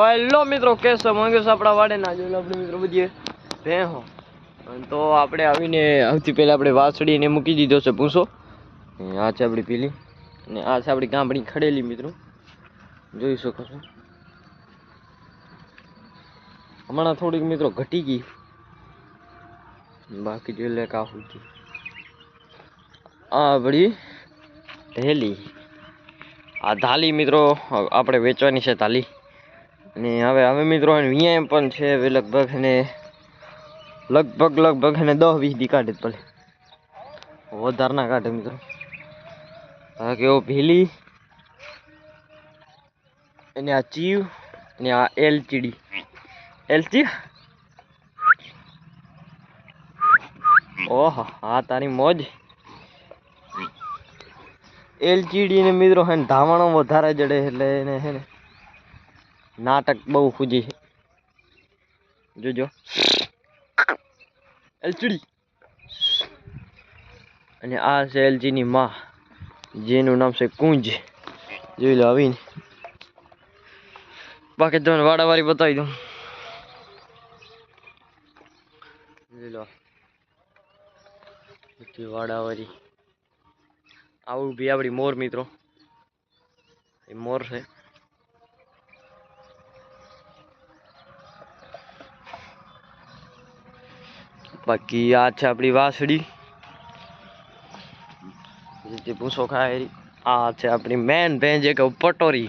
Hello મિત્રો કેસો મંગેશ આપણા વાડે ના જોયું આપણે મિત્રો બધી. ભેહો તો આપણે આવીને સૌથી પહેલા આપણે વાસળીને મૂકી દીધો છે પૂછો આ છે આપણી પીલી. અને આ છે આપણી ગામડી ખડેલી મિત્રો. જોઈ શકો છો. હમણાં થોડીક મિત્રો ઘટી ગઈ. બાકી જોઈ લે કાફું આ આપણી ઢેલી. આ ધાલી મિત્રો આપણે વેચવાની છે ધાલી. અને હવે હવે મિત્રો અહીંયા પણ છે. લગભગ ને લગભગ લગભગ એને દસ વીસ દી કાઢે ભલે. વધારે ના કાઢે મિત્રો. હા, કેવો ભીલી. અને આ ચીવ, અને આ એલચીડી. એલચી? ઓહો, હા, તારી મોજ. એલચીડી ને મિત્રો, હે ધામણો વધારે જડે, એટલે એને, હે ને નાટક બહુ ખુજી છે. જોજો. એલચીડી. અને આ છે એલજીની મા. જેનું નામ છે કુંજ. જોઈ લો આવીને. બાકી તમને વાડાવાળી બતાવી દઉં. જોઈ લો. બધી વાડાવાળી. આવું બી આપણી મોર મિત્રો. એ મોર છે. બાકી આ છે આપણી વાસળી જે પૂછો ખાય. આ છે આપણી મેન ભેંજ એક પટોરી